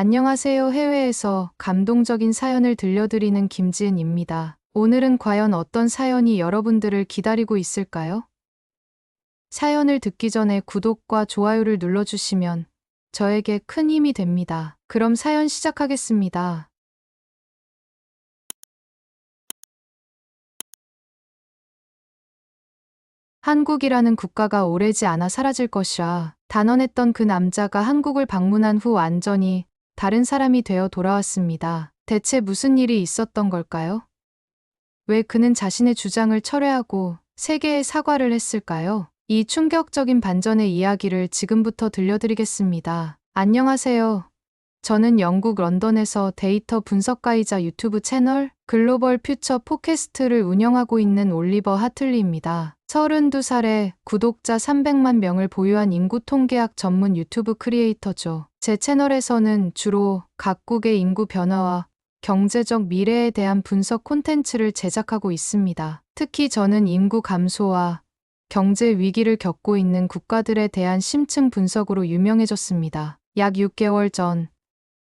안녕하세요. 해외에서 감동적인 사연을 들려드리는 김지은입니다. 오늘은 과연 어떤 사연이 여러분들을 기다리고 있을까요? 사연을 듣기 전에 구독과 좋아요를 눌러주시면 저에게 큰 힘이 됩니다. 그럼 사연 시작하겠습니다. 한국이라는 국가가 오래지 않아 사라질 것이라 단언했던 그 남자가 한국을 방문한 후 완전히 다른 사람이 되어 돌아왔습니다. 대체 무슨 일이 있었던 걸까요? 왜 그는 자신의 주장을 철회하고 세계에 사과를 했을까요? 이 충격적인 반전의 이야기를 지금부터 들려드리겠습니다. 안녕하세요. 저는 영국 런던에서 데이터 분석가이자 유튜브 채널 글로벌 퓨처 포캐스트를 운영하고 있는 올리버 하틀리입니다. 32살에 구독자 300만 명을 보유한 인구 통계학 전문 유튜브 크리에이터죠. 제 채널에서는 주로 각국의 인구 변화와 경제적 미래에 대한 분석 콘텐츠를 제작하고 있습니다. 특히 저는 인구 감소와 경제 위기를 겪고 있는 국가들에 대한 심층 분석으로 유명해졌습니다. 약 6개월 전,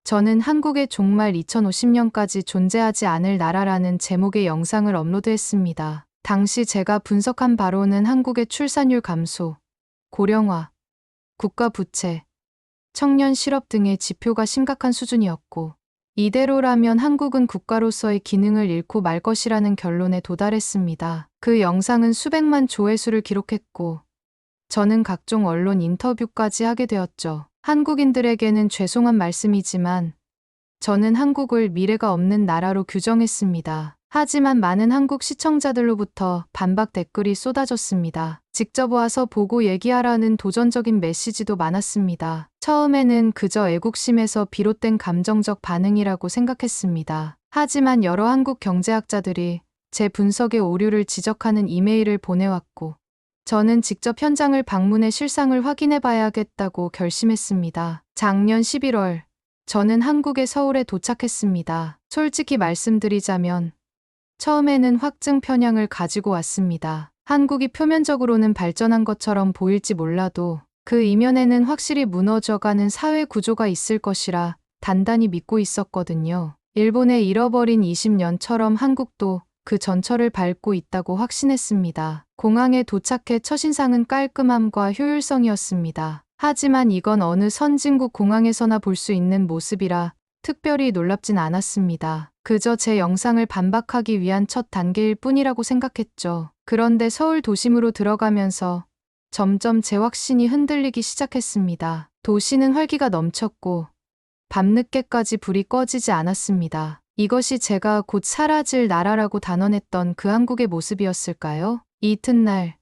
저는 한국의 종말 2050년까지 존재하지 않을 나라라는 제목의 영상을 업로드했습니다. 당시 제가 분석한 바로는 한국의 출산율 감소, 고령화, 국가 부채, 청년 실업 등의 지표가 심각한 수준이었고, 이대로라면 한국은 국가로서의 기능을 잃고 말 것이라는 결론에 도달했습니다. 그 영상은 수백만 조회수를 기록했고, 저는 각종 언론 인터뷰까지 하게 되었죠. 한국인들에게는 죄송한 말씀이지만, 저는 한국을 미래가 없는 나라로 규정했습니다. 하지만 많은 한국 시청자들로부터 반박 댓글이 쏟아졌습니다. 직접 와서 보고 얘기하라는 도전적인 메시지도 많았습니다. 처음에는 그저 애국심에서 비롯된 감정적 반응이라고 생각했습니다. 하지만 여러 한국 경제학자들이 제 분석의 오류를 지적하는 이메일을 보내왔고, 저는 직접 현장을 방문해 실상을 확인해 봐야겠다고 결심했습니다. 작년 11월, 저는 한국의 서울에 도착했습니다. 솔직히 말씀드리자면, 처음에는 확증 편향을 가지고 왔습니다. 한국이 표면적으로는 발전한 것처럼 보일지 몰라도 그 이면에는 확실히 무너져가는 사회 구조가 있을 것이라 단단히 믿고 있었거든요. 일본의 잃어버린 20년처럼 한국도 그 전철을 밟고 있다고 확신했습니다. 공항에 도착해 첫인상은 깔끔함과 효율성이었습니다. 하지만 이건 어느 선진국 공항에서나 볼 수 있는 모습이라 특별히 놀랍진 않았습니다. 그저 제 영상을 반박하기 위한 첫 단계일 뿐이라고 생각했죠. 그런데 서울 도심으로 들어가면서 점점 제 확신이 흔들리기 시작했습니다. 도시는 활기가 넘쳤고 밤늦게까지 불이 꺼지지 않았습니다. 이것이 제가 곧 사라질 나라라고 단언했던 그 한국의 모습이었을까요? 이튿날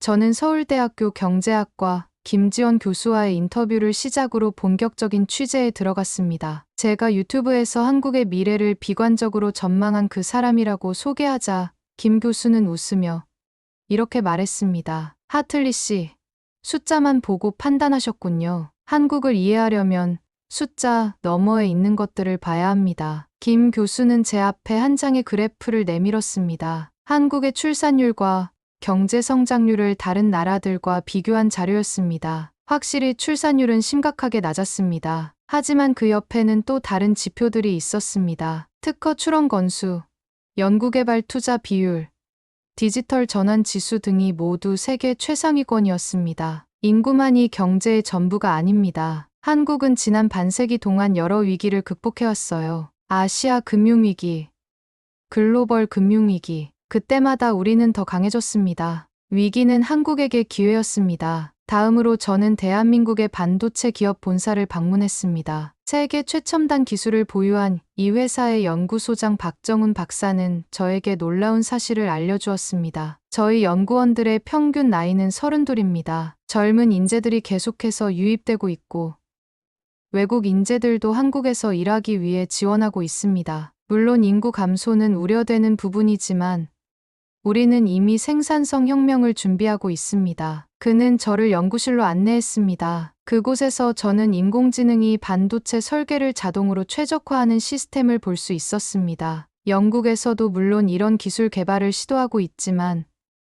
저는 서울대학교 경제학과 김지원 교수와의 인터뷰를 시작으로 본격적인 취재에 들어갔습니다. 제가 유튜브에서 한국의 미래를 비관적으로 전망한 그 사람이라고 소개하자 김 교수는 웃으며 이렇게 말했습니다. 하틀리 씨, 숫자만 보고 판단하셨군요. 한국을 이해하려면 숫자 너머에 있는 것들을 봐야 합니다. 김 교수는 제 앞에 한 장의 그래프를 내밀었습니다. 한국의 출산율과 경제 성장률을 다른 나라들과 비교한 자료였습니다. 확실히 출산율은 심각하게 낮았습니다. 하지만 그 옆에는 또 다른 지표들이 있었습니다. 특허 출원 건수, 연구개발 투자 비율, 디지털 전환 지수 등이 모두 세계 최상위권이었습니다. 인구만이 경제의 전부가 아닙니다. 한국은 지난 반세기 동안 여러 위기를 극복해왔어요. 아시아 금융위기, 글로벌 금융위기, 그때마다 우리는 더 강해졌습니다. 위기는 한국에게 기회였습니다. 다음으로 저는 대한민국의 반도체 기업 본사를 방문했습니다. 세계 최첨단 기술을 보유한 이 회사의 연구소장 박정훈 박사는 저에게 놀라운 사실을 알려주었습니다. 저희 연구원들의 평균 나이는 32입니다. 젊은 인재들이 계속해서 유입되고 있고 외국 인재들도 한국에서 일하기 위해 지원하고 있습니다. 물론 인구 감소는 우려되는 부분이지만 우리는 이미 생산성 혁명을 준비하고 있습니다. 그는 저를 연구실로 안내했습니다. 그곳에서 저는 인공지능이 반도체 설계를 자동으로 최적화하는 시스템을 볼 수 있었습니다. 영국에서도 물론 이런 기술 개발을 시도하고 있지만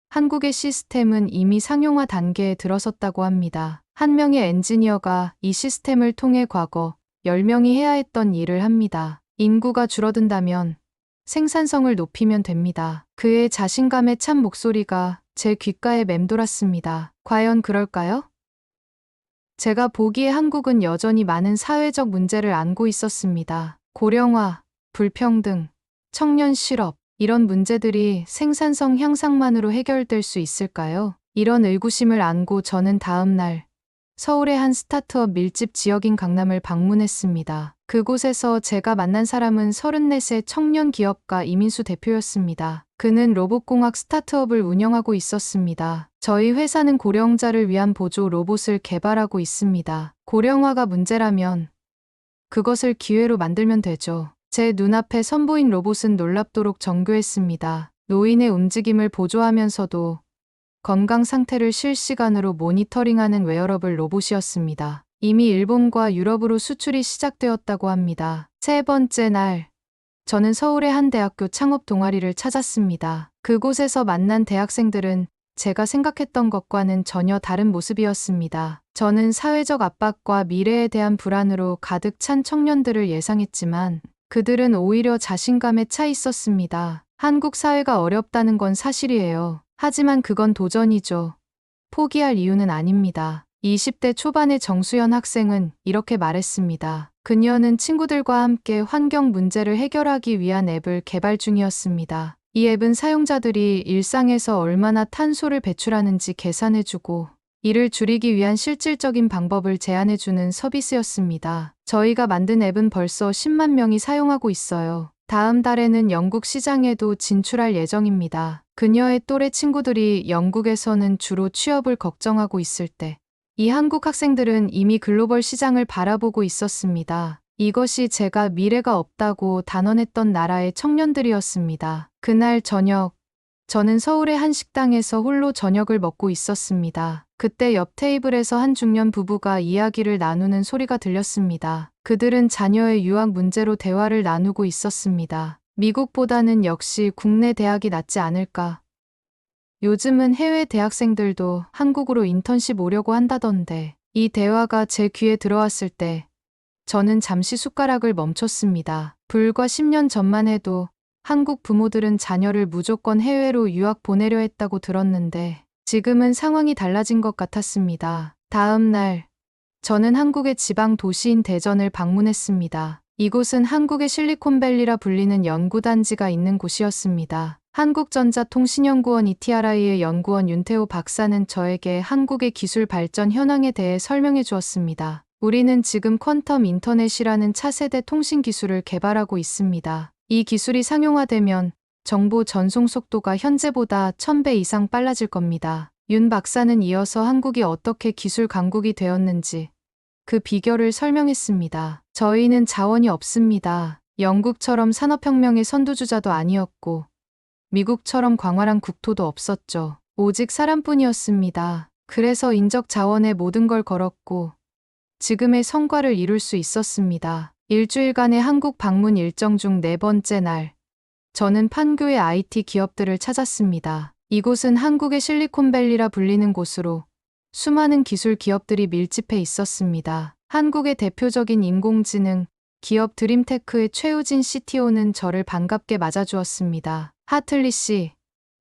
한국의 시스템은 이미 상용화 단계에 들어섰다고 합니다. 한 명의 엔지니어가 이 시스템을 통해 과거 10명이 해야 했던 일을 합니다. 인구가 줄어든다면 생산성을 높이면 됩니다. 그의 자신감에 찬 목소리가 제 귓가에 맴돌았습니다. 과연 그럴까요? 제가 보기에 한국은 여전히 많은 사회적 문제를 안고 있었습니다. 고령화, 불평등, 청년 실업, 이런 문제들이 생산성 향상만으로 해결될 수 있을까요? 이런 의구심을 안고 저는 다음 날 서울의 한 스타트업 밀집 지역인 강남을 방문했습니다. 그곳에서 제가 만난 사람은 34세 청년 기업가 이민수 대표였습니다. 그는 로봇공학 스타트업을 운영하고 있었습니다. 저희 회사는 고령자를 위한 보조 로봇을 개발하고 있습니다. 고령화가 문제라면 그것을 기회로 만들면 되죠. 제 눈앞에 선보인 로봇은 놀랍도록 정교했습니다. 노인의 움직임을 보조하면서도 건강 상태를 실시간으로 모니터링하는 웨어러블 로봇이었습니다. 이미 일본과 유럽으로 수출이 시작되었다고 합니다. 세 번째 날, 저는 서울의 한 대학교 창업 동아리를 찾았습니다. 그곳에서 만난 대학생들은 제가 생각했던 것과는 전혀 다른 모습이었습니다. 저는 사회적 압박과 미래에 대한 불안으로 가득 찬 청년들을 예상했지만 그들은 오히려 자신감에 차 있었습니다. 한국 사회가 어렵다는 건 사실이에요. 하지만 그건 도전이죠. 포기할 이유는 아닙니다. 20대 초반의 정수연 학생은 이렇게 말했습니다. 그녀는 친구들과 함께 환경 문제를 해결하기 위한 앱을 개발 중이었습니다. 이 앱은 사용자들이 일상에서 얼마나 탄소를 배출하는지 계산해주고 이를 줄이기 위한 실질적인 방법을 제안해주는 서비스였습니다. 저희가 만든 앱은 벌써 10만 명이 사용하고 있어요. 다음 달에는 영국 시장에도 진출할 예정입니다. 그녀의 또래 친구들이 영국에서는 주로 취업을 걱정하고 있을 때, 이 한국 학생들은 이미 글로벌 시장을 바라보고 있었습니다. 이것이 제가 미래가 없다고 단언했던 나라의 청년들이었습니다. 그날 저녁, 저는 서울의 한 식당에서 홀로 저녁을 먹고 있었습니다. 그때 옆 테이블에서 한 중년 부부가 이야기를 나누는 소리가 들렸습니다. 그들은 자녀의 유학 문제로 대화를 나누고 있었습니다. 미국보다는 역시 국내 대학이 낫지 않을까. 요즘은 해외 대학생들도 한국으로 인턴십 오려고 한다던데 이 대화가 제 귀에 들어왔을 때 저는 잠시 숟가락을 멈췄습니다. 불과 10년 전만 해도 한국 부모들은 자녀를 무조건 해외로 유학 보내려 했다고 들었는데 지금은 상황이 달라진 것 같았습니다. 다음 날 저는 한국의 지방 도시인 대전을 방문했습니다. 이곳은 한국의 실리콘밸리라 불리는 연구단지가 있는 곳이었습니다. 한국전자통신연구원 ETRI의 연구원 윤태호 박사는 저에게 한국의 기술 발전 현황에 대해 설명해 주었습니다. 우리는 지금 퀀텀 인터넷이라는 차세대 통신 기술을 개발하고 있습니다. 이 기술이 상용화되면 정보 전송 속도가 현재보다 1000배 이상 빨라질 겁니다. 윤 박사는 이어서 한국이 어떻게 기술 강국이 되었는지 그 비결을 설명했습니다. 저희는 자원이 없습니다. 영국처럼 산업혁명의 선두주자도 아니었고, 미국처럼 광활한 국토도 없었죠. 오직 사람뿐이었습니다. 그래서 인적 자원에 모든 걸 걸었고, 지금의 성과를 이룰 수 있었습니다. 일주일간의 한국 방문 일정 중 네 번째 날, 저는 판교의 IT 기업들을 찾았습니다. 이곳은 한국의 실리콘밸리라 불리는 곳으로 수많은 기술 기업들이 밀집해 있었습니다. 한국의 대표적인 인공지능 기업 드림테크의 최우진 CTO는 저를 반갑게 맞아주었습니다. 하틀리 씨,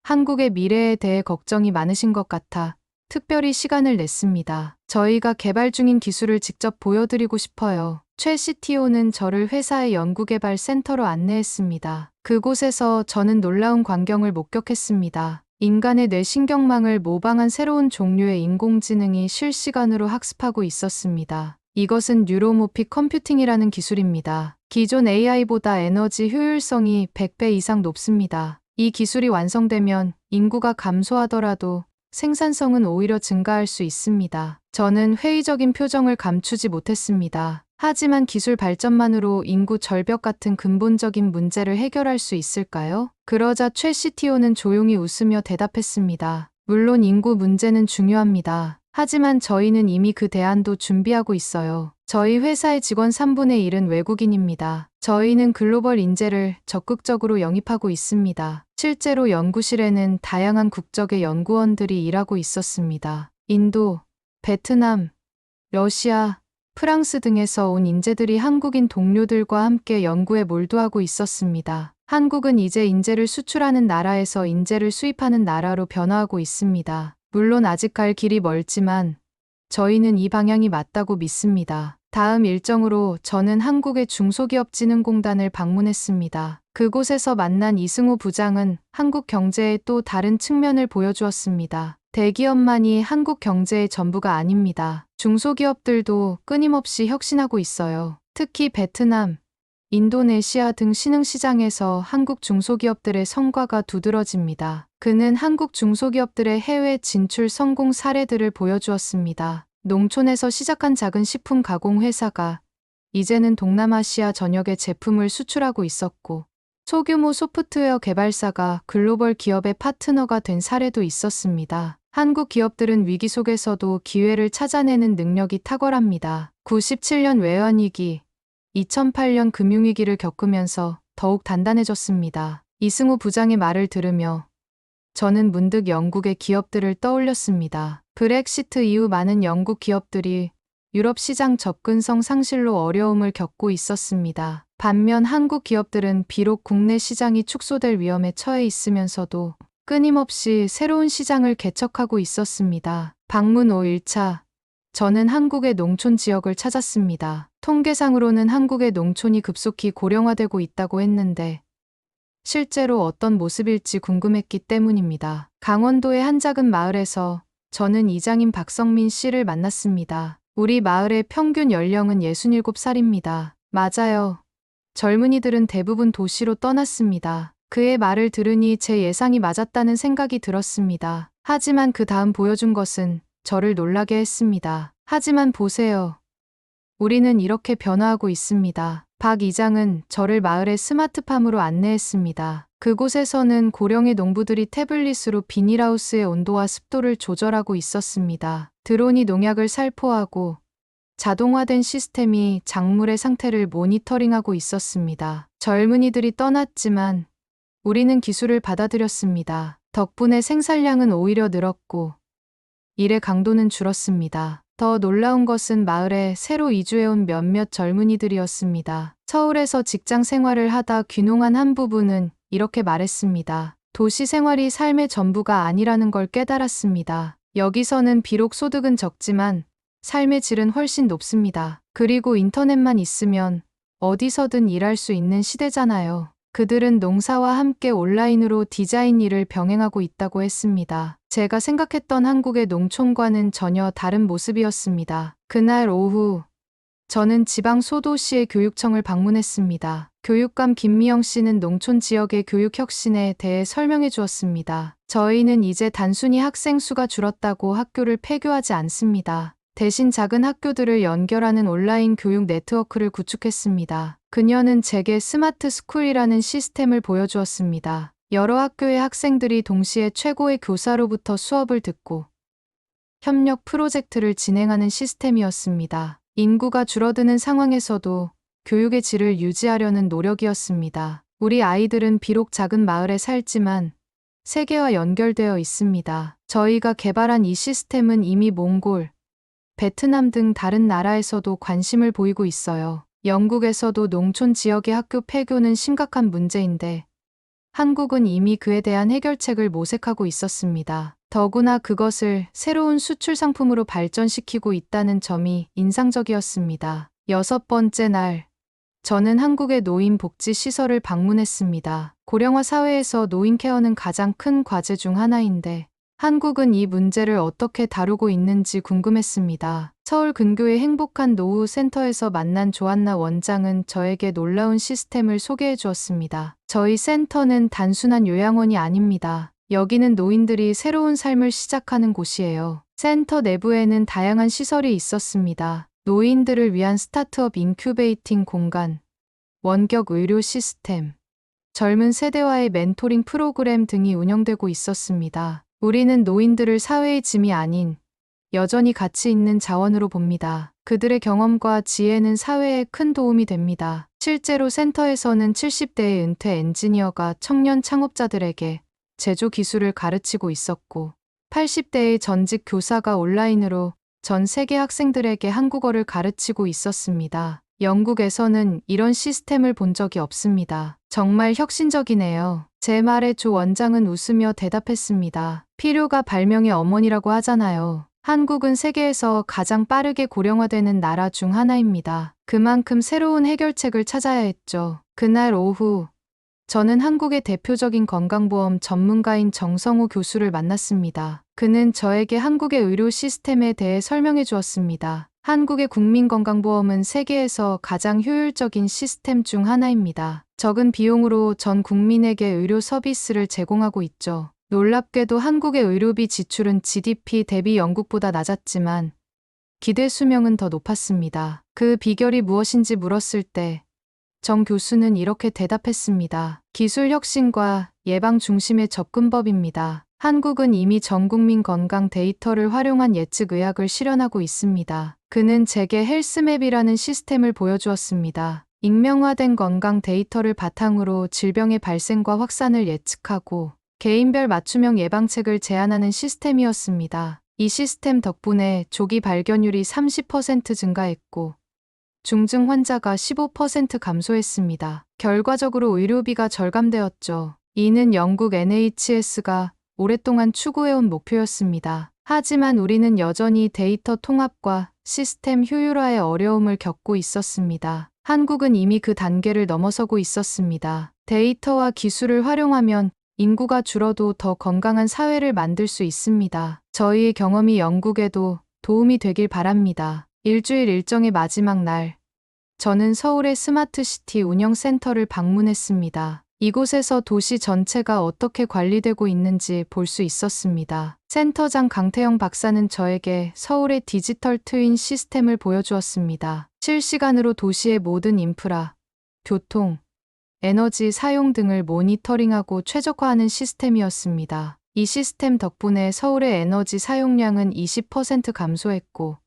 한국의 미래에 대해 걱정이 많으신 것 같아 특별히 시간을 냈습니다. 저희가 개발 중인 기술을 직접 보여드리고 싶어요. 최 CTO는 저를 회사의 연구개발 센터로 안내했습니다. 그곳에서 저는 놀라운 광경을 목격했습니다. 인간의 뇌신경망을 모방한 새로운 종류의 인공지능이 실시간으로 학습하고 있었습니다. 이것은 뉴로모픽 컴퓨팅이라는 기술입니다. 기존 AI보다 에너지 효율성이 100배 이상 높습니다. 이 기술이 완성되면 인구가 감소하더라도 생산성은 오히려 증가할 수 있습니다. 저는 회의적인 표정을 감추지 못했습니다. 하지만 기술 발전만으로 인구 절벽 같은 근본적인 문제를 해결할 수 있을까요? 그러자 최 CTO는 조용히 웃으며 대답했습니다. 물론 인구 문제는 중요합니다. 하지만 저희는 이미 그 대안도 준비하고 있어요. 저희 회사의 직원 3분의 1은 외국인입니다. 저희는 글로벌 인재를 적극적으로 영입하고 있습니다. 실제로 연구실에는 다양한 국적의 연구원들이 일하고 있었습니다. 인도, 베트남, 러시아, 프랑스 등에서 온 인재들이 한국인 동료들과 함께 연구에 몰두하고 있었습니다. 한국은 이제 인재를 수출하는 나라에서 인재를 수입하는 나라로 변화하고 있습니다. 물론 아직 갈 길이 멀지만 저희는 이 방향이 맞다고 믿습니다. 다음 일정으로 저는 한국의 중소기업진흥공단을 방문했습니다. 그곳에서 만난 이승우 부장은 한국 경제의 또 다른 측면을 보여주었습니다. 대기업만이 한국 경제의 전부가 아닙니다. 중소기업들도 끊임없이 혁신하고 있어요. 특히 베트남, 인도네시아 등 신흥시장에서 한국 중소기업들의 성과가 두드러집니다. 그는 한국 중소기업들의 해외 진출 성공 사례들을 보여주었습니다. 농촌에서 시작한 작은 식품 가공 회사가 이제는 동남아시아 전역에 제품을 수출하고 있었고 소규모 소프트웨어 개발사가 글로벌 기업의 파트너가 된 사례도 있었습니다. 한국 기업들은 위기 속에서도 기회를 찾아내는 능력이 탁월합니다. 97년 외환위기, 2008년 금융위기를 겪으면서 더욱 단단해졌습니다. 이승우 부장의 말을 들으며 저는 문득 영국의 기업들을 떠올렸습니다. 브렉시트 이후 많은 영국 기업들이 유럽 시장 접근성 상실로 어려움을 겪고 있었습니다. 반면 한국 기업들은 비록 국내 시장이 축소될 위험에 처해 있으면서도 끊임없이 새로운 시장을 개척하고 있었습니다. 방문 5일차 저는 한국의 농촌 지역을 찾았습니다. 통계상으로는 한국의 농촌이 급속히 고령화되고 있다고 했는데 실제로 어떤 모습일지 궁금했기 때문입니다. 강원도의 한 작은 마을에서 저는 이장인 박성민 씨를 만났습니다. 우리 마을의 평균 연령은 67살입니다. 맞아요. 젊은이들은 대부분 도시로 떠났습니다. 그의 말을 들으니 제 예상이 맞았다는 생각이 들었습니다. 하지만 그 다음 보여준 것은 저를 놀라게 했습니다. 하지만 보세요. 우리는 이렇게 변화하고 있습니다. 박 이장은 저를 마을의 스마트팜으로 안내했습니다. 그곳에서는 고령의 농부들이 태블릿으로 비닐하우스의 온도와 습도를 조절하고 있었습니다. 드론이 농약을 살포하고 자동화된 시스템이 작물의 상태를 모니터링하고 있었습니다. 젊은이들이 떠났지만 우리는 기술을 받아들였습니다. 덕분에 생산량은 오히려 늘었고 일의 강도는 줄었습니다. 더 놀라운 것은 마을에 새로 이주해온 몇몇 젊은이들이었습니다. 서울에서 직장 생활을 하다 귀농한 한 부부는 이렇게 말했습니다. 도시 생활이 삶의 전부가 아니라는 걸 깨달았습니다. 여기서는 비록 소득은 적지만 삶의 질은 훨씬 높습니다. 그리고 인터넷만 있으면 어디서든 일할 수 있는 시대잖아요. 그들은 농사와 함께 온라인으로 디자인 일을 병행하고 있다고 했습니다. 제가 생각했던 한국의 농촌과는 전혀 다른 모습이었습니다. 그날 오후, 저는 지방 소도시의 교육청을 방문했습니다. 교육감 김미영 씨는 농촌 지역의 교육 혁신에 대해 설명해 주었습니다. 저희는 이제 단순히 학생 수가 줄었다고 학교를 폐교하지 않습니다. 대신 작은 학교들을 연결하는 온라인 교육 네트워크를 구축했습니다. 그녀는 제게 스마트 스쿨이라는 시스템을 보여주었습니다. 여러 학교의 학생들이 동시에 최고의 교사로부터 수업을 듣고 협력 프로젝트를 진행하는 시스템이었습니다. 인구가 줄어드는 상황에서도 교육의 질을 유지하려는 노력이었습니다. 우리 아이들은 비록 작은 마을에 살지만 세계와 연결되어 있습니다. 저희가 개발한 이 시스템은 이미 몽골, 베트남 등 다른 나라에서도 관심을 보이고 있어요. 영국에서도 농촌 지역의 학교 폐교는 심각한 문제인데 한국은 이미 그에 대한 해결책을 모색하고 있었습니다. 더구나 그것을 새로운 수출 상품으로 발전시키고 있다는 점이 인상적이었습니다. 여섯 번째 날, 저는 한국의 노인 복지 시설을 방문했습니다. 고령화 사회에서 노인 케어는 가장 큰 과제 중 하나인데, 한국은 이 문제를 어떻게 다루고 있는지 궁금했습니다. 서울 근교의 행복한 노후 센터에서 만난 조한나 원장은 저에게 놀라운 시스템을 소개해 주었습니다. 저희 센터는 단순한 요양원이 아닙니다. 여기는 노인들이 새로운 삶을 시작하는 곳이에요. 센터 내부에는 다양한 시설이 있었습니다. 노인들을 위한 스타트업 인큐베이팅 공간, 원격 의료 시스템, 젊은 세대와의 멘토링 프로그램 등이 운영되고 있었습니다. 우리는 노인들을 사회의 짐이 아닌 여전히 가치 있는 자원으로 봅니다. 그들의 경험과 지혜는 사회에 큰 도움이 됩니다. 실제로 센터에서는 70대의 은퇴 엔지니어가 청년 창업자들에게 제조 기술을 가르치고 있었고, 80대의 전직 교사가 온라인으로 전 세계 학생들에게 한국어를 가르치고 있었습니다. 영국에서는 이런 시스템을 본 적이 없습니다. 정말 혁신적이네요. 제 말에 조 원장은 웃으며 대답했습니다. 필요가 발명의 어머니라고 하잖아요. 한국은 세계에서 가장 빠르게 고령화되는 나라 중 하나입니다. 그만큼 새로운 해결책을 찾아야 했죠. 그날 오후, 저는 한국의 대표적인 건강보험 전문가인 정성호 교수를 만났습니다. 그는 저에게 한국의 의료 시스템에 대해 설명해 주었습니다. 한국의 국민건강보험은 세계에서 가장 효율적인 시스템 중 하나입니다. 적은 비용으로 전 국민에게 의료 서비스를 제공하고 있죠. 놀랍게도 한국의 의료비 지출은 GDP 대비 영국보다 낮았지만 기대 수명은 더 높았습니다. 그 비결이 무엇인지 물었을 때 정 교수는 이렇게 대답했습니다. 기술 혁신과 예방 중심의 접근법입니다. 한국은 이미 전 국민 건강 데이터를 활용한 예측 의학을 실현하고 있습니다. 그는 제게 헬스맵이라는 시스템을 보여주었습니다. 익명화된 건강 데이터를 바탕으로 질병의 발생과 확산을 예측하고 개인별 맞춤형 예방책을 제안하는 시스템이었습니다. 이 시스템 덕분에 조기 발견율이 30% 증가했고 중증 환자가 15% 감소했습니다. 결과적으로 의료비가 절감되었죠. 이는 영국 NHS가 오랫동안 추구해온 목표였습니다. 하지만 우리는 여전히 데이터 통합과 시스템 효율화의 어려움을 겪고 있었습니다. 한국은 이미 그 단계를 넘어서고 있었습니다. 데이터와 기술을 활용하면 인구가 줄어도 더 건강한 사회를 만들 수 있습니다. 저희의 경험이 영국에도 도움이 되길 바랍니다. 일주일 일정의 마지막 날, 저는 서울의 스마트시티 운영센터를 방문했습니다. 이곳에서 도시 전체가 어떻게 관리되고 있는지 볼 수 있었습니다. 센터장 강태영 박사는 저에게 서울의 디지털 트윈 시스템을 보여주었습니다. 실시간으로 도시의 모든 인프라, 교통, 에너지 사용 등을 모니터링하고 최적화하는 시스템이었습니다. 이 시스템 덕분에 서울의 에너지 사용량은 20% 감소했고,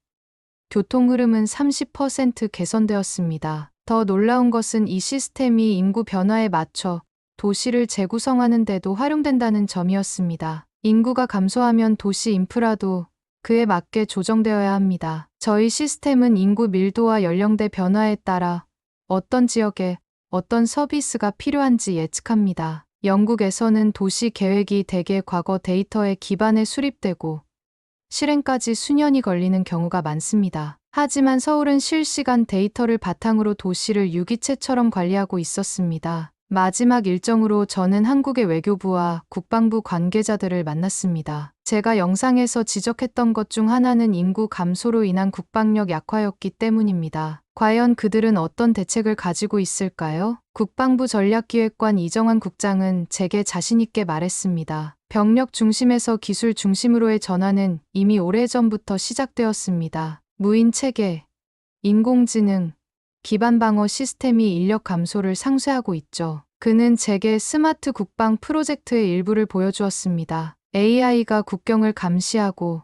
교통 흐름은 30% 개선되었습니다. 더 놀라운 것은 이 시스템이 인구 변화에 맞춰 도시를 재구성하는 데도 활용된다는 점이었습니다. 인구가 감소하면 도시 인프라도 그에 맞게 조정되어야 합니다. 저희 시스템은 인구 밀도와 연령대 변화에 따라 어떤 지역에 어떤 서비스가 필요한지 예측합니다. 영국에서는 도시 계획이 대개 과거 데이터에 기반해 수립되고 실행까지 수년이 걸리는 경우가 많습니다. 하지만 서울은 실시간 데이터를 바탕으로 도시를 유기체처럼 관리하고 있었습니다. 마지막 일정으로 저는 한국의 외교부와 국방부 관계자들을 만났습니다. 제가 영상에서 지적했던 것 중 하나는 인구 감소로 인한 국방력 약화였기 때문입니다. 과연 그들은 어떤 대책을 가지고 있을까요? 국방부 전략기획관 이정환 국장은 제게 자신있게 말했습니다. 병력 중심에서 기술 중심으로의 전환은 이미 오래전부터 시작되었습니다. 무인 체계, 인공지능, 기반 방어 시스템이 인력 감소를 상쇄하고 있죠. 그는 제게 스마트 국방 프로젝트의 일부를 보여주었습니다. AI가 국경을 감시하고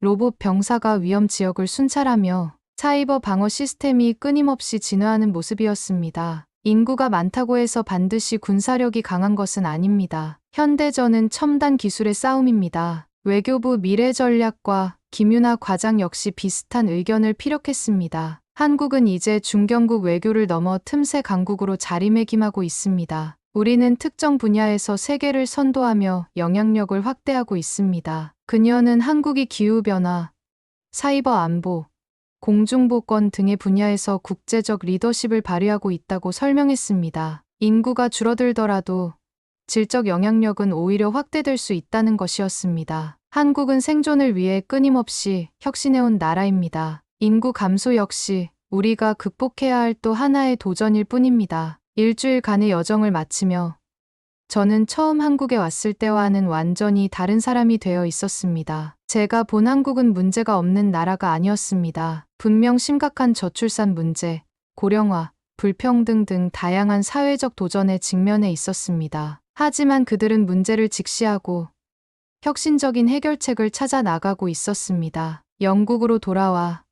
로봇 병사가 위험 지역을 순찰하며 사이버 방어 시스템이 끊임없이 진화하는 모습이었습니다. 인구가 많다고 해서 반드시 군사력이 강한 것은 아닙니다. 현대전은 첨단 기술의 싸움입니다. 외교부 미래 전략과 김윤아 과장 역시 비슷한 의견을 피력했습니다. 한국은 이제 중견국 외교를 넘어 틈새 강국으로 자리매김하고 있습니다. 우리는 특정 분야에서 세계를 선도하며 영향력을 확대하고 있습니다. 그녀는 한국이 기후변화, 사이버 안보, 공중보건 등의 분야에서 국제적 리더십을 발휘하고 있다고 설명했습니다. 인구가 줄어들더라도 질적 영향력은 오히려 확대될 수 있다는 것이었습니다. 한국은 생존을 위해 끊임없이 혁신해온 나라입니다. 인구 감소 역시 우리가 극복해야 할 또 하나의 도전일 뿐입니다. 일주일간의 여정을 마치며 저는 처음 한국에 왔을 때와는 완전히 다른 사람이 되어 있었습니다. 제가 본 한국은 문제가 없는 나라가 아니었습니다. 분명 심각한 저출산 문제, 고령화, 불평등 등 다양한 사회적 도전에 직면해 있었습니다. 하지만 그들은 문제를 직시하고 혁신적인 해결책을 찾아 나가고 있었습니다. 영국으로 돌아와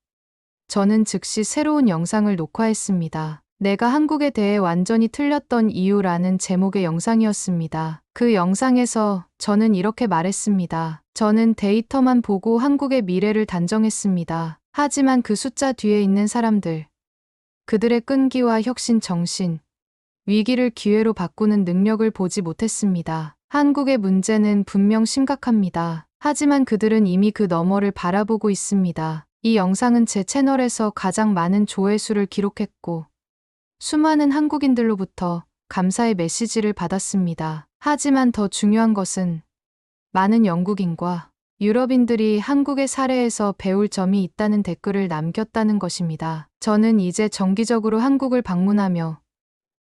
저는 즉시 새로운 영상을 녹화했습니다. 내가 한국에 대해 완전히 틀렸던 이유라는 제목의 영상이었습니다. 그 영상에서 저는 이렇게 말했습니다. 저는 데이터만 보고 한국의 미래를 단정했습니다. 하지만 그 숫자 뒤에 있는 사람들, 그들의 끈기와 혁신 정신, 위기를 기회로 바꾸는 능력을 보지 못했습니다. 한국의 문제는 분명 심각합니다. 하지만 그들은 이미 그 너머를 바라보고 있습니다. 이 영상은 제 채널에서 가장 많은 조회수를 기록했고, 수많은 한국인들로부터 감사의 메시지를 받았습니다. 하지만 더 중요한 것은 많은 영국인과 유럽인들이 한국의 사례에서 배울 점이 있다는 댓글을 남겼다는 것입니다. 저는 이제 정기적으로 한국을 방문하며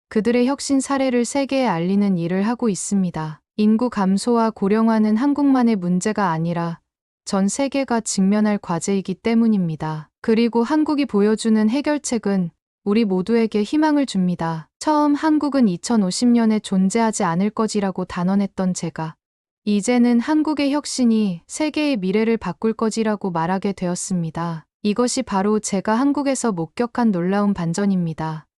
그들의 혁신 사례를 세계에 알리는 일을 하고 있습니다. 인구 감소와 고령화는 한국만의 문제가 아니라 전 세계가 직면할 과제이기 때문입니다. 그리고 한국이 보여주는 해결책은 우리 모두에게 희망을 줍니다. 처음 한국은 2050년에 존재하지 않을 거지라고 단언했던 제가 이제는 한국의 혁신이 세계의 미래를 바꿀 거지라고 말하게 되었습니다. 이것이 바로 제가 한국에서 목격한 놀라운 반전입니다.